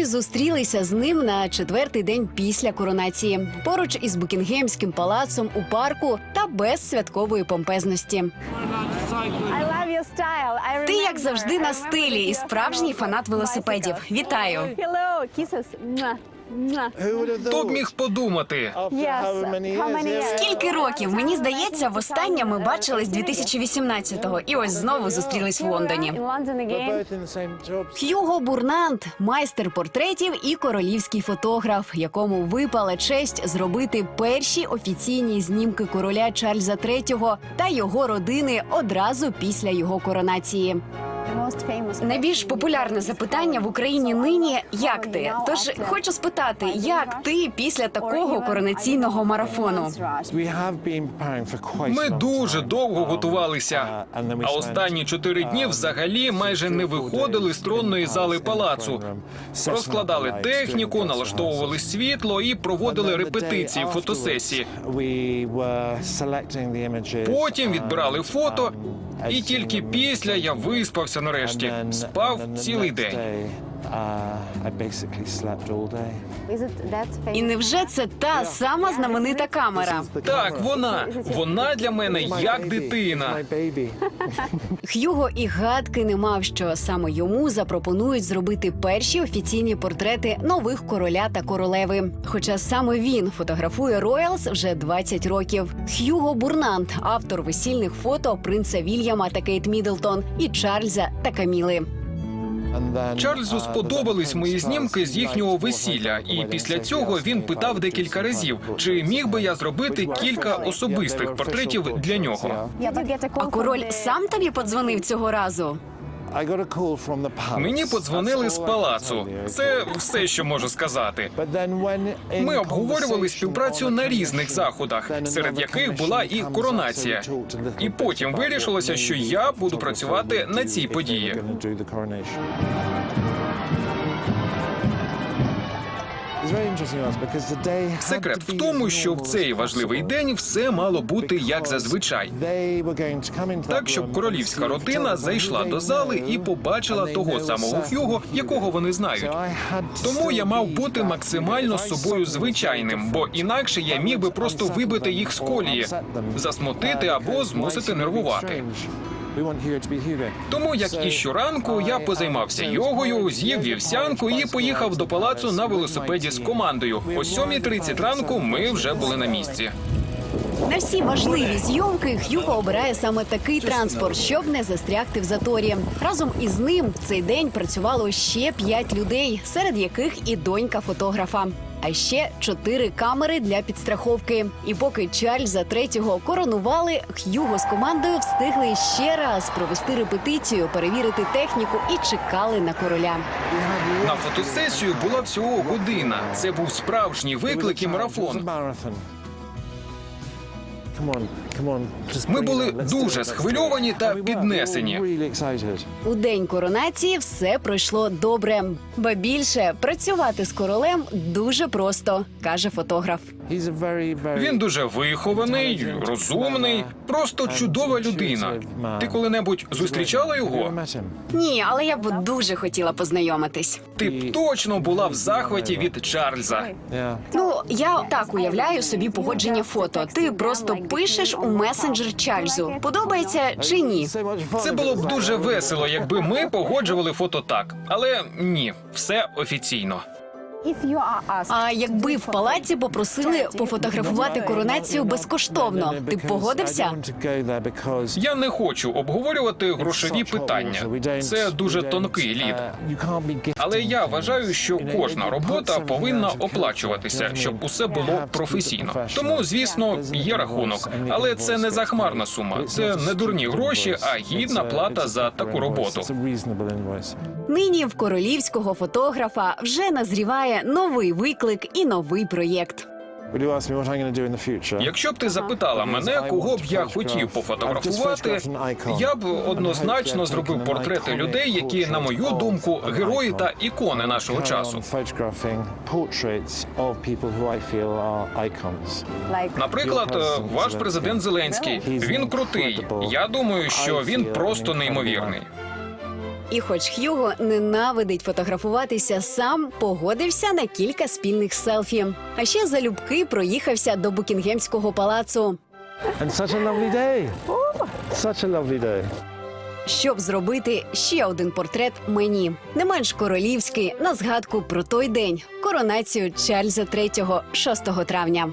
Ми зустрілися з ним на четвертий день після коронації, поруч із Букінгемським палацом у парку та без святкової помпезності. Ти, як завжди, на стилі і справжній фанат велосипедів. Вітаю! Хто б міг подумати? Скільки років? Мені здається, востаннє ми бачились 2018-го і ось знову зустрілись в Лондоні. Х'юго Бурнант, майстер портретів і королівський фотограф, якому випала честь зробити перші офіційні знімки короля Чарльза III та його родини одразу після його коронації. Найбільш популярне запитання в Україні нині як ти? Тож хочу спитати, як ти після такого коронаційного марафону? Ми дуже довго готувалися. А останні чотири дні взагалі майже не виходили з тронної зали палацу. Розкладали техніку, налаштовували світло і проводили репетиції, фотосесії. Потім відбирали фото, і тільки після я виспався нарешті. Спав цілий день. Is it that famous? І невже це та сама знаменита камера? Так, вона. Вона для мене як дитина. Х'юго і гадки не мав, що саме йому запропонують зробити перші офіційні портрети нових короля та королеви. Хоча саме він фотографує Роялс вже 20 років. Х'юго Бурнант, автор весільних фото принца Вільяма та Кейт Міддлтон і Чарльза та Каміли. Чарльзу сподобались мої знімки з їхнього весілля, і після цього він питав декілька разів, чи міг би я зробити кілька особистих портретів для нього. А король сам тобі подзвонив цього разу. Мені подзвонили з палацу. Це все, що можу сказати. Ми обговорювали співпрацю на різних заходах, серед яких була і коронація. І потім вирішилося, що я буду працювати на цій події. Секрет в тому, що в цей важливий день все мало бути як зазвичай. Так, щоб королівська родина зайшла до зали і побачила того самого Х'юго, якого вони знають. Тому я мав бути максимально собою звичайним, бо інакше я міг би просто вибити їх з колії, засмутити або змусити нервувати. Тому як і щоранку я позаймався йогою, з'їв вівсянку і поїхав до палацу на велосипеді з командою. О 7.30 ранку ми вже були на місці. На всі важливі зйомки Х'юго обирає саме такий транспорт, щоб не застрягти в заторі. Разом із ним в цей день працювало ще п'ять людей, серед яких і донька фотографа. А ще чотири камери для підстраховки. І поки Чарльза третього коронували, Х'юго з командою встигли ще раз провести репетицію, перевірити техніку і чекали на короля. На фотосесію була всього година. Це був справжній виклик і марафон. Ми були дуже схвильовані та піднесені. У день коронації все пройшло добре. Ба більше працювати з королем дуже просто, каже фотограф. Він дуже вихований, розумний, просто чудова людина. Ти коли-небудь зустрічала його? Ні, але я б дуже хотіла познайомитись. Ти б точно була в захваті від Чарльза. Ну я так уявляю собі погодження фото. Ти просто пишеш у месенджер Чарльзу. Подобається чи ні? Це було б дуже весело, якби ми погоджували фото так. Але ні, все офіційно. If you are asked А якби в палаці попросили пофотографувати коронацію безкоштовно, ти б погодився? Я не хочу обговорювати грошові питання. Це дуже тонкий лід. Але я вважаю, що кожна робота повинна оплачуватися, щоб усе було професійно. Тому, звісно, є рахунок, але це не захмарна сума. Це не дурні гроші, а гідна плата за таку роботу. Нині в королівського фотографа вже назріває новий виклик і новий проєкт. Якщо б ти запитала мене, кого б я хотів пофотографувати, я б однозначно зробив портрети людей, які, на мою думку, герої та ікони нашого часу. Наприклад, ваш президент Зеленський. Він крутий. Я думаю, що він просто неймовірний. І хоч Х'юго ненавидить фотографуватися сам, погодився на кілька спільних селфі. А ще залюбки проїхався до Букінгемського палацу, And such a lovely day. Such a lovely day. щоб зробити ще один портрет мені, не менш королівський, на згадку про той день коронацію Чарльза III 6 травня.